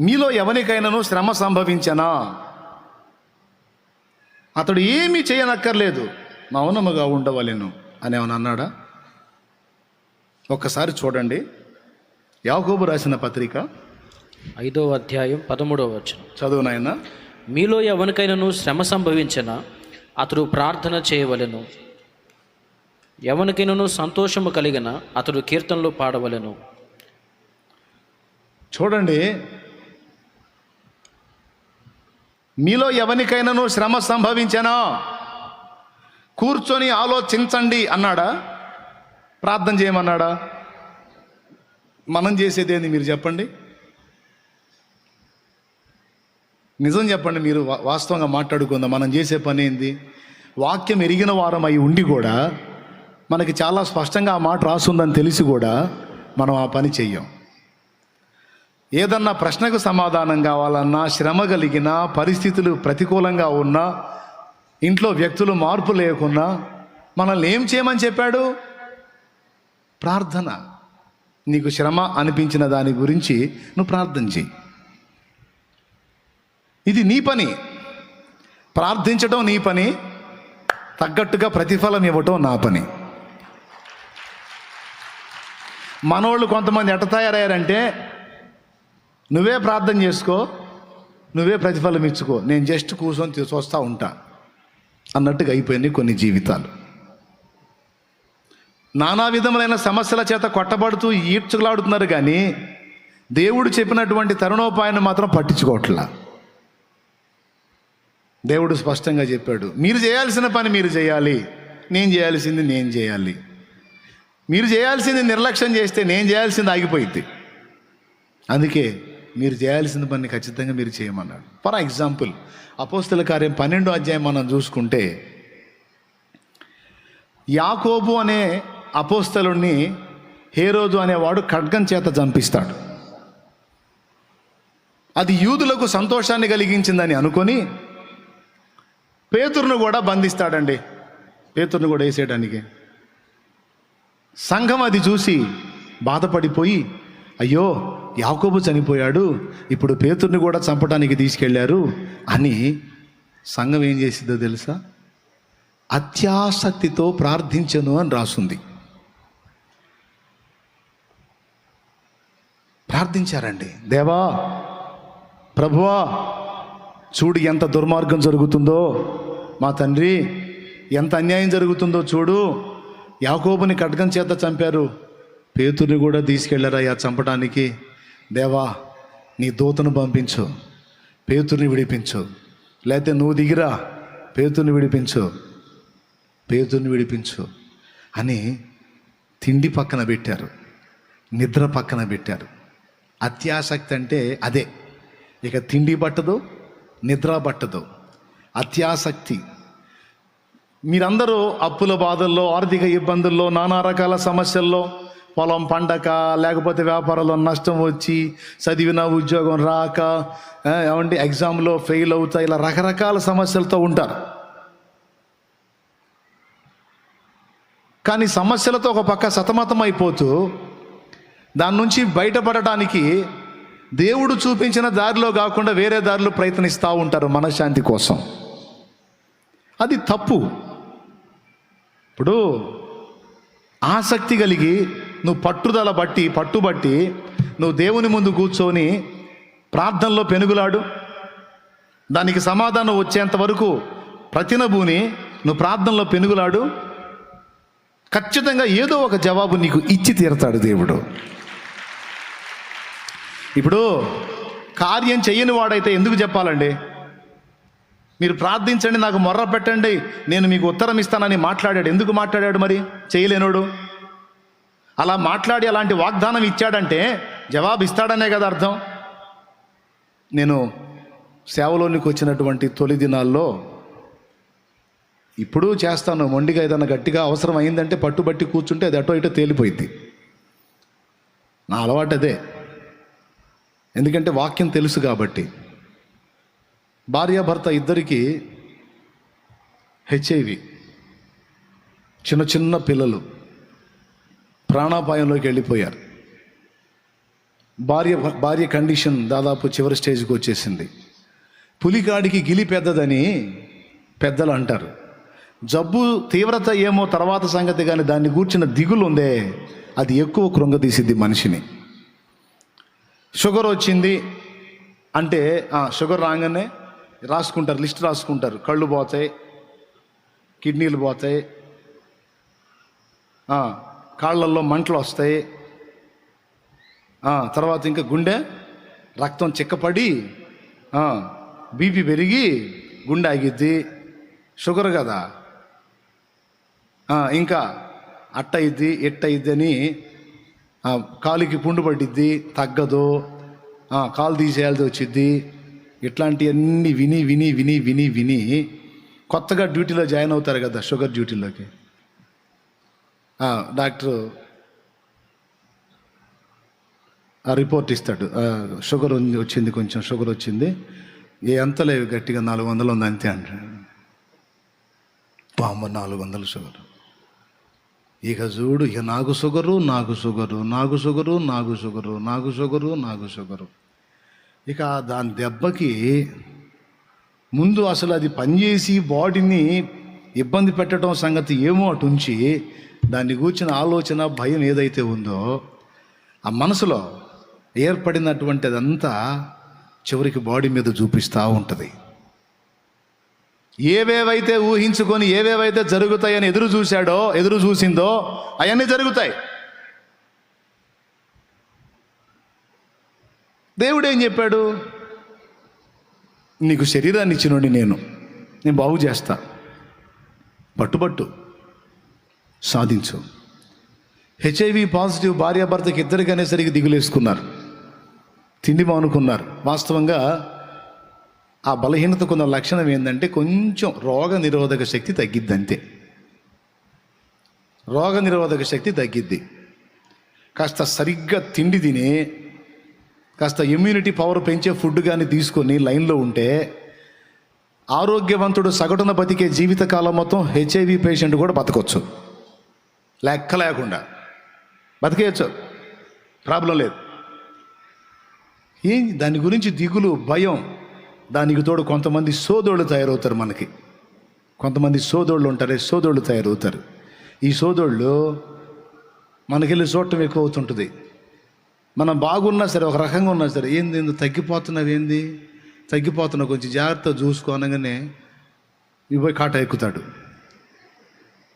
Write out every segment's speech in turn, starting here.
మీలో ఎవరికైనాను శ్రమ సంభవించనా? అతడు ఏమీ చేయనక్కర్లేదు. మౌనముగా ఉండవలెను అని ఏమన్నా అన్నాడా? ఒక్కసారి చూడండి. యాకోబు రాసిన పత్రిక ఐదో అధ్యాయం పదమూడవ వచనం. చదువు నాయన. మీలో ఎవరికైనాను శ్రమ సంభవించిన? అతడు ప్రార్థన చేయవలెను. ఎవరికైనాను సంతోషము కలిగిన అతడు కీర్తనలు పాడవలెను. చూడండి. మీలో ఎవరికైనాను శ్రమ సంభవించనా? కూర్చొని ఆలోచించండి అన్నాడా? ప్రార్థన చేయమన్నాడా? మనం చేసేది ఏంది మీరు చెప్పండి. నిజం చెప్పండి మీరు వాస్తవంగా మాట్లాడుకుందాం. మనం చేసే పని ఏంది? వాక్యం ఎరిగిన వారం అయి ఉండి కూడా మనకి చాలా స్పష్టంగా ఆ మాట రాసుందని తెలిసి కూడా మనం ఆ పని చెయ్యం. ఏదన్నా ప్రశ్నకు సమాధానం కావాలన్నా శ్రమ కలిగిన పరిస్థితులు ప్రతికూలంగా ఉన్నా ఇంట్లో వ్యక్తులు మార్పు లేకున్నా మనల్ని ఏం చేయమని చెప్పాడు? ప్రార్థన. నీకు శ్రమ అనిపించిన దాని గురించి నువ్వు ప్రార్థన చెయ్యి ఇది నీ పని. ప్రార్థించడం నీ పని. తగ్గట్టుగా ప్రతిఫలం ఇవ్వటం నా పని. మనోళ్ళు కొంతమంది ఎట తయారయ్యారంటే నువ్వే ప్రార్థన చేసుకో నువ్వే ప్రతిఫలం ఇచ్చుకో. నేను జస్ట్ కూర్చొని చూస్తూ చూస్తా ఉంటా. అన్నట్టుగా అయిపోయినాయి కొన్ని జీవితాలు. నానా విధములైన సమస్యల చేత కొట్టబడుతూ ఈడ్చుకులాడుతున్నారు కానీ దేవుడు చెప్పినటువంటి తరుణోపాయాన్ని మాత్రం పట్టించుకోవట్లా. దేవుడు స్పష్టంగా చెప్పాడు మీరు చేయాల్సిన పని మీరు చేయాలి. నేను చేయాల్సింది నేను చేయాలి. మీరు చేయాల్సింది నిర్లక్ష్యం చేస్తే నేను చేయాల్సింది ఆగిపోయింది అందుకే మీరు చేయాల్సిన పని ఖచ్చితంగా మీరు చేయమన్నాడు. ఫర్ ఎగ్జాంపుల్ అపోస్తుల కార్యం పన్నెండో అధ్యాయం మనం చూసుకుంటే యాకోబు అనే అపోస్తలుణ్ణి హేరోదు అనేవాడు ఖడ్గం చేత చంపిస్తాడు. అది యూదులకు సంతోషాన్ని కలిగించిందని అనుకొని పేతురును కూడా బంధిస్తాడండి. పేతురును కూడా వేసేయడానికి. సంఘం అది చూసి బాధపడిపోయి అయ్యో యాకోబు చనిపోయాడు ఇప్పుడు పేతుర్ని కూడా చంపడానికి తీసుకెళ్ళారు అని సంఘం ఏం చేసిందో తెలుసా? అత్యాసక్తితో ప్రార్థించను అని రాసుంది. ప్రార్థించారండి. దేవా ప్రభువా చూడు ఎంత దుర్మార్గం జరుగుతుందో. మా తండ్రి ఎంత అన్యాయం జరుగుతుందో చూడు. యాకోబుని ఖడ్గం చేత చంపారు. పేతుర్ని కూడా తీసుకెళ్ళారయ్యా చంపడానికి దేవా నీ దూతను పంపించు పేతుర్ని విడిపించు. లేకపోతే నువ్వు దిగిరా పేతుర్ని విడిపించు. పేతుర్ని విడిపించు అని తిండి పక్కన పెట్టారు నిద్ర పక్కన పెట్టారు. అత్యాసక్తి అంటే అదే. ఇక తిండి పట్టదు నిద్ర పట్టదు. అత్యాసక్తి. మీరందరూ అప్పుల బాధల్లో ఆర్థిక ఇబ్బందుల్లో నానా రకాల సమస్యల్లో పొలం పండక లేకపోతే వ్యాపారంలో నష్టం వచ్చి చదివిన ఉద్యోగం రాక ఏమంటే ఏమండి ఎగ్జామ్లో ఫెయిల్ అవుతా ఇలా రకరకాల సమస్యలతో ఉంటారు. కానీ సమస్యలతో ఒక పక్క సతమతం అయిపోతూ దాని నుంచి బయటపడటానికి దేవుడు చూపించిన దారిలో కాకుండా వేరే దారిలో ప్రయత్నిస్తూ ఉంటారు మనశ్శాంతి కోసం. అది తప్పు. ఇప్పుడు ఆసక్తి కలిగి నువ్వు పట్టుదల బట్టి పట్టుబట్టి నువ్వు దేవుని ముందు కూర్చొని ప్రార్థనలో పెనుగులాడు. దానికి సమాధానం వచ్చేంత వరకు ప్రతినభూని నువ్వు ప్రార్థనలో పెనుగులాడు. ఖచ్చితంగా ఏదో ఒక జవాబు నీకు ఇచ్చి తీరతాడు దేవుడు. ఇప్పుడు కార్యం చేయని వాడైతే ఎందుకు చెప్పాలండి? మీరు ప్రార్థించండి నాకు మొర్ర పెట్టండి నేను మీకు ఉత్తరం ఇస్తానని మాట్లాడాడు. ఎందుకు మాట్లాడాడు మరి? చేయలేనోడు. అలా మాట్లాడి అలాంటి వాగ్దానం ఇచ్చాడంటే జవాబు ఇస్తాడనే కదా అర్థం. నేను సేవలోనికి వచ్చినటువంటి తొలి దినాల్లో ఇప్పుడు చేస్తాను మొండిగా ఏదైనా గట్టిగా అవసరం అయిందంటే పట్టుబట్టి కూర్చుంటే అది అటో ఇటో తేలిపోయింది నా అలవాటు అదే. ఎందుకంటే వాక్యం తెలుసు కాబట్టి. భార్యాభర్త ఇద్దరికి హెచ్ఐవి చిన్న చిన్న పిల్లలు. ప్రాణాపాయంలోకి వెళ్ళిపోయారు. భార్య భార్య కండిషన్ దాదాపు చివరి స్టేజ్కి వచ్చేసింది. పులికాడికి గిలి పెద్దదని పెద్దలు అంటారు. జబ్బు తీవ్రత ఏమో తర్వాత సంగతి కానీ దాన్ని గూర్చిన దిగులు ఉందే అది ఎక్కువ కృంగదీసిద్ది మనిషిని. షుగర్ వచ్చింది అంటే షుగర్ రాగానే రాసుకుంటారు లిస్ట్ రాసుకుంటారు. కళ్ళు పోతాయి కిడ్నీలు పోతాయి కాళ్ళల్లో మంటలు వస్తాయి. తర్వాత ఇంకా గుండె రక్తం చిక్కపడి బీపీ పెరిగి గుండె ఆగిద్ది. షుగర్ కదా. ఇంకా అట్ట అయింది ఎట్ట అయింది అని కాలుకి పుండు పట్టిద్ది తగ్గదు. కాలు తీసేయాల్సి వచ్చిద్ది. ఇట్లాంటివన్నీ విని విని విని విని విని కొత్తగా డ్యూటీలో జాయిన్ అవుతారు కదా షుగర్ డ్యూటీలోకి. డాక్టర్ రిపోర్ట్ ఇస్తాడు. షుగర్ వచ్చింది కొంచెం షుగర్ వచ్చింది. ఏ ఎంత లేవు గట్టిగా నాలుగు వందలు ఉంది అంతే అంటాడు. పాము నాలుగు వందలు షుగర్. ఇక చూడు ఇక నాకు షుగరు నాకు షుగరు నాకు షుగరు నాకు షుగరు నాకు షుగరు నాకు షుగరు. ఇక దాని దెబ్బకి ముందు అసలు అది పనిచేసి బాడీని ఇబ్బంది పెట్టడం సంగతి ఏమో అటుంచి దాన్ని కూర్చిన ఆలోచన భయం ఏదైతే ఉందో ఆ మనసులో ఏర్పడినటువంటిదంతా చివరికి బాడీ మీద చూపిస్తూ ఉంటుంది. ఏవేవైతే ఊహించుకొని ఏవేవైతే జరుగుతాయని ఎదురు చూశాడో ఎదురు చూసిందో అవన్నీ జరుగుతాయి. దేవుడు ఏం చెప్పాడు? నీకు శరీరాన్ని ఇచ్చినోడి నేను నేను బాగు చేస్తా. పట్టుబట్టు. సాధించు. హెచ్ఐవి పాజిటివ్ భార్యాభర్తకి ఇద్దరికి సరిగ్గా దిగులేసుకున్నారు తిండి మానుకున్నారు వాస్తవంగా ఆ బలహీనతకున్న లక్షణం ఏంటంటే కొంచెం రోగ నిరోధక శక్తి తగ్గిద్ది అంతే. రోగ నిరోధక శక్తి తగ్గిద్ది. కాస్త సరిగ్గా తిండి తిని కాస్త ఇమ్యూనిటీ పవర్ పెంచే ఫుడ్ కానీ తీసుకొని లైన్లో ఉంటే ఆరోగ్యవంతుడు సగటున బతికే జీవితకాలం మొత్తం హెచ్ఐవి పేషెంట్ కూడా బతకొచ్చు. లెక్క లేకుండా బతికేయచ్చు. ప్రాబ్లం లేదు. ఏం దాని గురించి దిగులు భయం దానికి తోడు కొంతమంది సోదోళ్ళు తయారవుతారు మనకి. కొంతమంది సోదోళ్ళు ఉంటారు సోదోళ్ళు తయారవుతారు. ఈ సోదోళ్ళు మనకెళ్ళి చూడటం ఎక్కువ అవుతుంటుంది మనం బాగున్నా సరే ఒక రకంగా ఉన్నా సరే ఏంది ఏంది తగ్గిపోతున్నావు ఏంది? తగ్గిపోతున్నావు కొంచెం జాగ్రత్త చూసుకో అనగానే ఇవి పోయి కాట ఎక్కుతాడు.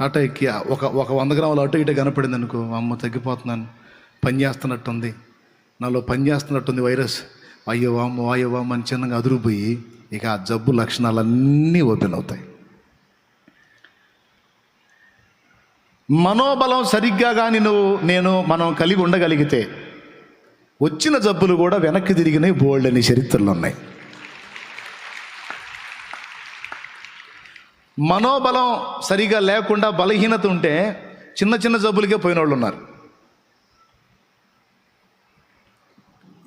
అటు ఎక్కి ఒక ఒక వంద గ్రాములు అటు ఇటు కనపడింది అనుకో అమ్మ తగ్గిపోతున్నాను పని చేస్తున్నట్టుంది. నాలో పని చేస్తున్నట్టుంది వైరస్. అయ్యో వామ్మ అయ్యో వామ్మ అని చిన్నగా అదురుపోయి ఇక ఆ జబ్బు లక్షణాలన్నీ ఓపెన్ అవుతాయి. మనోబలం సరిగ్గా కానీ నువ్వు నేను మనం కలిగి ఉండగలిగితే వచ్చిన జబ్బులు కూడా వెనక్కి తిరిగినాయి బోల్డ్ అనే చరిత్రలు ఉన్నాయి. మనోబలం సరిగా లేకుండా బలహీనత ఉంటే చిన్న చిన్న జబ్బులకే పోయిన వాళ్ళు ఉన్నారు.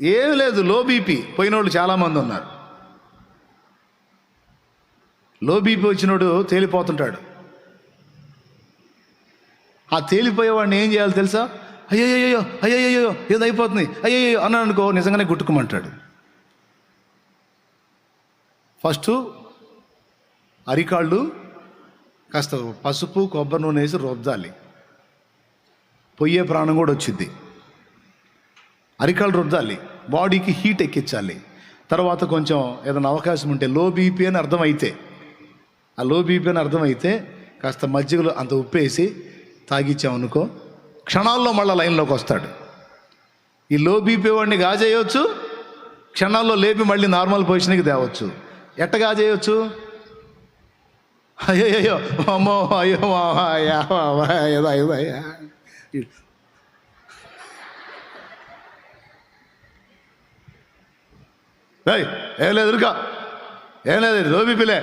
ఏం లేదు లో బీపీ పోయిన వాళ్ళు చాలామంది ఉన్నారు. లో బీపీ వచ్చినోడు తేలిపోతుంటాడు. ఆ తేలిపోయేవాడిని ఏం చేయాలి తెలుసా? అయ్యయ్యో అయ్యయ్యో ఏదో అయిపోతుంది. అయ్యయ్యో అన్నాడు అనుకో నిజంగానే గుట్టుకోమంటాడు. ఫస్ట్ అరికాళ్ళు కాస్త పసుపు కొబ్బరి నూనె వేసి రుద్దాలి. పొయ్యే ప్రాణం కూడా వచ్చింది అరికాలు రుద్దాలి. బాడీకి హీట్ ఎక్కించాలి. తర్వాత కొంచెం ఏదైనా అవకాశం ఉంటే లో బీపీ అని అర్థమైతే ఆ లో బీపీ అని అర్థమైతే కాస్త మజ్జిగలో అంత ఉప్పేసి తాగిచ్చామనుకో క్షణాల్లో మళ్ళీ లైన్లోకి వస్తాడు. ఈ లో బీపీ వాడిని గాజేయవచ్చు క్షణాల్లో లేపి మళ్ళీ నార్మల్ పొజిషన్కి తేవచ్చు. ఎట్ట గాజేయవచ్చు అయ్యో అమ్మో అయ్యో మావా, అయ్యో, ఏం లేదు ఎదురుగా ఏం లేదు రోబి పిలే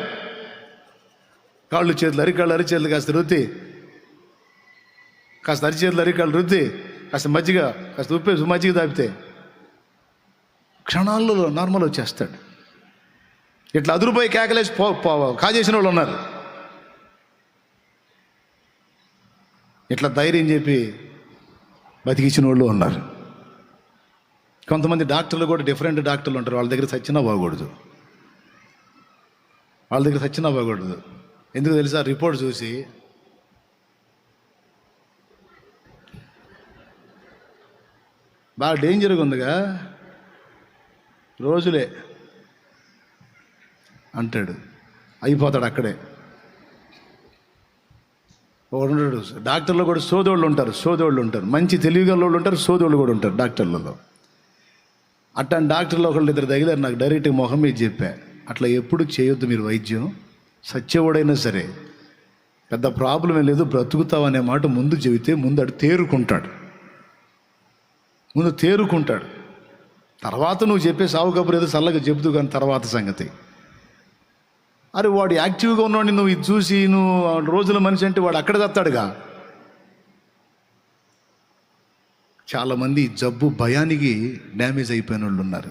కాళ్ళు చేతులు అరికాళ్ళు అరిచేతులు కాస్త రుద్ది. కాస్త అరిచేతులు అరికాళ్ళు రుద్ది. కాస్త మజ్జిగ కాస్త ఉప్పేసి మజ్జిగ తాపితే క్షణాల్లో నార్మల్ వచ్చేస్తాడు. ఇట్లా అదురుపోయి కేకలేసి పో పో కాజేసిన వాళ్ళు ఉన్నారు. ఇట్లా ధైర్యం చెప్పి బతికించిన వాళ్ళు ఉన్నారు. కొంతమంది డాక్టర్లు కూడా డిఫరెంట్ డాక్టర్లు ఉంటారు. వాళ్ళ దగ్గర చచ్చినా బాగకూడదు వాళ్ళ దగ్గర చచ్చినా బాగూడదు. ఎందుకు తెలుసా? రిపోర్ట్ చూసి బాగా డేంజర్గా ఉందిగా. రోజులే అంటాడు. అయిపోతాడు అక్కడే. ఉండడు. డాక్టర్లు కూడా సోదోళ్ళు ఉంటారు సోదోళ్ళు ఉంటారు. మంచి తెలివిగల వాళ్ళు ఉంటారు సోదోళ్ళు కూడా ఉంటారు డాక్టర్లలో. అట్లాంటి డాక్టర్లు ఒకళ్ళు ఇద్దరు తగిలారు నాకు డైరెక్ట్గా మొహం మీద చెప్పా. అట్లా ఎప్పుడు చేయొద్దు మీరు వైద్యం సత్యవాడైనా సరే. పెద్ద ప్రాబ్లం లేదు బ్రతుకుతావు అనే మాట ముందు చెబితే ముందు అటు తేరుకుంటాడు. ముందు తేరుకుంటాడు. తర్వాత నువ్వు చెప్పే సావు కబురు ఏదో చల్లగా చెబుతూ కానీ తర్వాత సంగతి. అరే వాడు యాక్టివ్గా ఉన్నవాడిని నువ్వు ఇది చూసి నువ్వు రోజుల మనిషి అంటే వాడు అక్కడ తత్తాడుగా? చాలామంది జబ్బు భయానికి డ్యామేజ్ అయిపోయిన వాళ్ళు ఉన్నారు.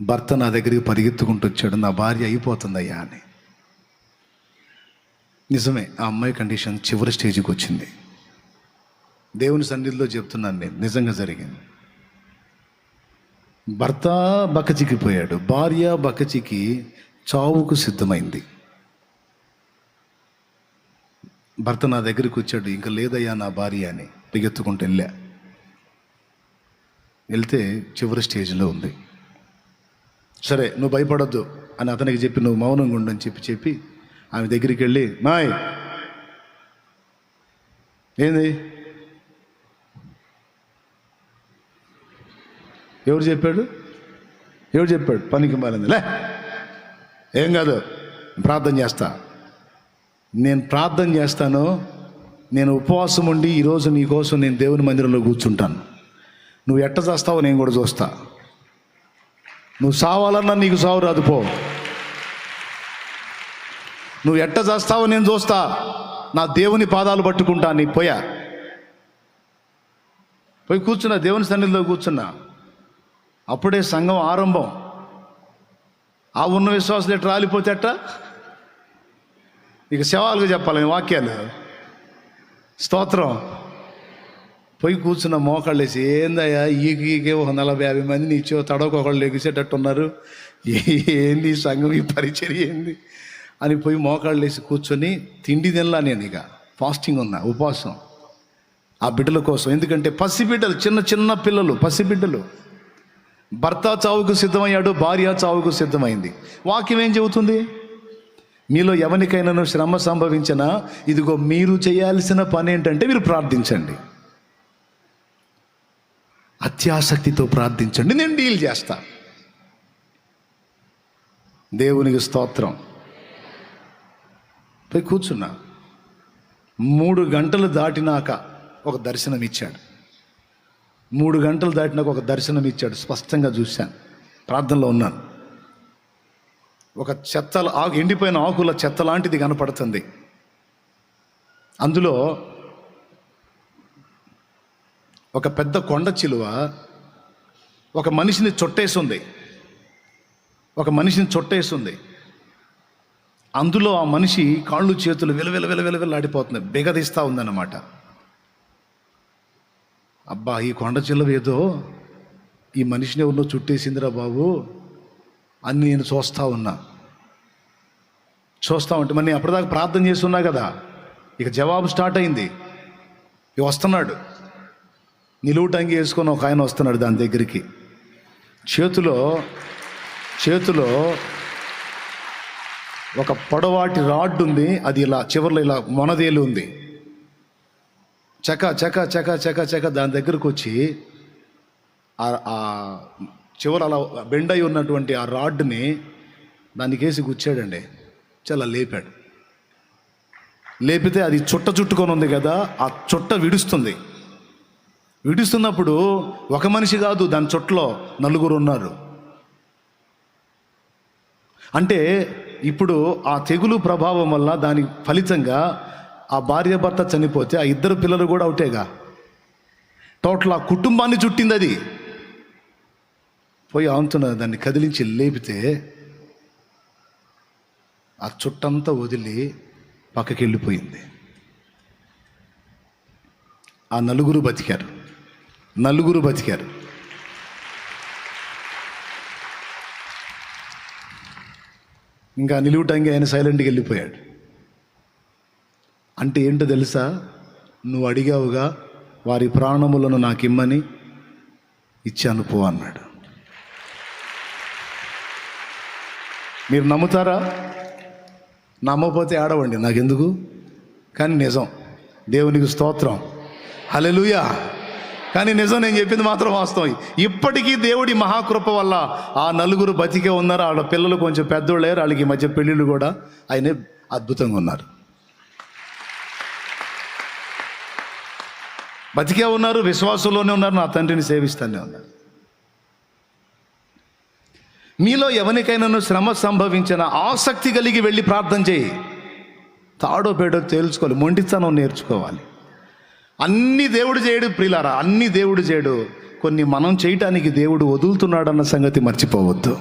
భర్త నా దగ్గరికి పరిగెత్తుకుంటూ వచ్చాడు నా భార్య అయిపోతుందయ్యా అని. నిజమే ఆ అమ్మాయి కండిషన్ చివరి స్టేజ్కి వచ్చింది. దేవుని సన్నిధిలో చెప్తున్నాను నేను నిజంగా జరిగింది. భర్త బకచికిపోయాడు భార్య బకచికి చావుకు సిద్ధమైంది. భర్త నా దగ్గరికి వచ్చాడు ఇంకా లేదయ్యా నా భార్య అని పరిగెత్తుకుంటూ వెళ్ళా. వెళ్తే చివరి స్టేజ్లో ఉంది. సరే నువ్వు భయపడొద్దు అని అతనికి చెప్పి నువ్వు మౌనంగా ఉండని చెప్పి చెప్పి ఆమె దగ్గరికి వెళ్ళి మాయ్! ఏంది? ఎవరు చెప్పాడు? ఎవరు చెప్పాడు? పనికి మాలింది. లే! ఏం కాదు ప్రార్థన చేస్తా. నేను ప్రార్థన చేస్తాను నేను ఉపవాసం ఉండి ఈరోజు నీకోసం నేను దేవుని మందిరంలో కూర్చుంటాను. నువ్వు ఎట్ట చేస్తావో నేను కూడా చూస్తా. నువ్వు సావాలన్నా నీకు సావు రాదు పో. నువ్వు ఎట్ట చేస్తావో నేను చూస్తా. నా దేవుని పాదాలు పట్టుకుంటా నీ పోయా. పోయి కూర్చున్నా దేవుని సన్నిధిలో కూర్చున్నా. అప్పుడే సంఘం ఆరంభం. ఆ ఉన్న విశ్వాసం ఎట్లా రాలిపోతే అట్ట ఇక శవాలుగా చెప్పాలి వాక్యాలు. స్తోత్రం. పోయి కూర్చున్న మోకాళ్ళు వేసి ఏందయ్యా ఈకి ఈకే ఒక నలభై యాభై మందిని ఇచ్చో తడవకు ఒకళ్ళు ఉన్నారు ఏ- ఏంది సంఘం ఈ పరిచర్య ఏంది? అని పోయి మోకాళ్ళు వేసి కూర్చొని తిండి తినలా నేను ఇక. ఫాస్టింగ్ ఉన్నా ఉపవాసం. ఆ బిడ్డల కోసం. ఎందుకంటే పసిబిడ్డలు చిన్న చిన్న పిల్లలు పసిబిడ్డలు. భర్త చావుకు సిద్ధమయ్యాడు భార్య చావుకు సిద్ధమైంది. వాక్యం ఏం చెబుతుంది? మీలో ఎవరికైనాను శ్రమ సంభవించినా ఇదిగో మీరు చేయాల్సిన పని ఏంటంటే మీరు ప్రార్థించండి. అత్యాసక్తితో ప్రార్థించండి నేను డీల్ చేస్తా. దేవునికి స్తోత్రం. పోయి కూర్చున్నా. మూడు గంటలు దాటినాక ఒక దర్శనం ఇచ్చాడు మూడు గంటలు దాటినాక ఒక దర్శనం ఇచ్చాడు. స్పష్టంగా చూశాను. ప్రార్థనలో ఉన్నాను. ఒక చెత్త ఆకు ఎండిపోయిన ఆకుల చెత్త లాంటిది కనపడుతుంది. అందులో ఒక పెద్ద కొండ చిలువ ఒక మనిషిని చొట్టేసింది. ఒక మనిషిని చొట్టేసింది. అందులో ఆ మనిషి కాళ్ళు చేతులు విలవిల విలవిల విలాడిపోతుంది బిగదీస్తూ ఉందన్నమాట. అబ్బా ఈ కొండ ఏదో ఈ మనిషిని ఎవరినో చుట్టేసిందిరా బాబు. అని నేను చూస్తా ఉన్నా. చూస్తా ఉంటే మరి నేను అప్పటిదాకా ప్రార్థన చేస్తున్నా కదా. ఇక జవాబు స్టార్ట్ అయింది. ఇక వస్తున్నాడు. నిలువుటంగి వేసుకొని ఒక ఆయన వస్తున్నాడు దాని దగ్గరికి. చేతిలో చేతిలో ఒక పొడవాటి రాడ్ ఉంది. అది ఇలా చివర్లో ఇలా మొనదేలు ఉంది. చక చక చక చక చక దాని దగ్గరకు వచ్చి ఆ- చివర అలా బెండ్ అయి ఉన్నటువంటి ఆ రాడ్ని వేసి గుచ్చాడండి. చాలా లేపాడు. లేపితే అది చుట్ట చుట్టుకొని ఉంది కదా ఆ చుట్ట విడుస్తుంది. విడుస్తున్నప్పుడు ఒక మనిషి కాదు దాని చుట్టలో నలుగురు ఉన్నారు. అంటే ఇప్పుడు ఆ తెగులు ప్రభావం వల్ల దాని ఫలితంగా ఆ భార్య భర్త చనిపోతే ఆ ఇద్దరు పిల్లలు కూడా అవుతాయిగా టోటల్ ఆ కుటుంబాన్ని చుట్టింది అది పోయి ఆంతున్నది దాన్ని కదిలించి లేపితే ఆ చుట్టంతా వదిలి పక్కకి వెళ్ళిపోయింది ఆ నలుగురు బతికారు. నలుగురు బతికారు. ఇంకా నిలువుటంగా ఆయన సైలెంట్కి వెళ్ళిపోయాడు. అంటే ఏంటో తెలుసా? నువ్వు అడిగావుగా వారి ప్రాణములను నాకు ఇమ్మని ఇచ్చాను పో అన్నాడు. మీరు నమ్ముతారా? నమ్మకపోతే ఆడవండి నాకెందుకు? కానీ నిజం దేవునికి స్తోత్రం. హలెలుయా కానీ నిజం నేను చెప్పింది మాత్రం వాస్తవం. ఇప్పటికీ దేవుడి మహాకృప వల్ల ఆ నలుగురు బతికే ఉన్నారు. వాళ్ళ పిల్లలు కొంచెం పెద్దోళ్ళు లేరు. వాళ్ళకి మధ్య పెళ్ళిళ్ళు కూడా ఆయనే అద్భుతంగా ఉన్నారు. బతికే ఉన్నారు విశ్వాసంలోనే ఉన్నారు నా తండ్రిని సేవిస్తానే ఉన్నారు. మీలో ఎవరికైనా శ్రమ సంభవించిన ఆసక్తి కలిగి వెళ్ళి ప్రార్థన చేయి. తాడో పేడో తేల్చుకోవాలి మొండితనం నేర్చుకోవాలి. అన్ని దేవుడు చేయడు ప్రిలారా అన్ని దేవుడు చేయడు. కొన్ని మనం చేయటానికి దేవుడు వదులుతున్నాడన్న సంగతి మర్చిపోవద్దు.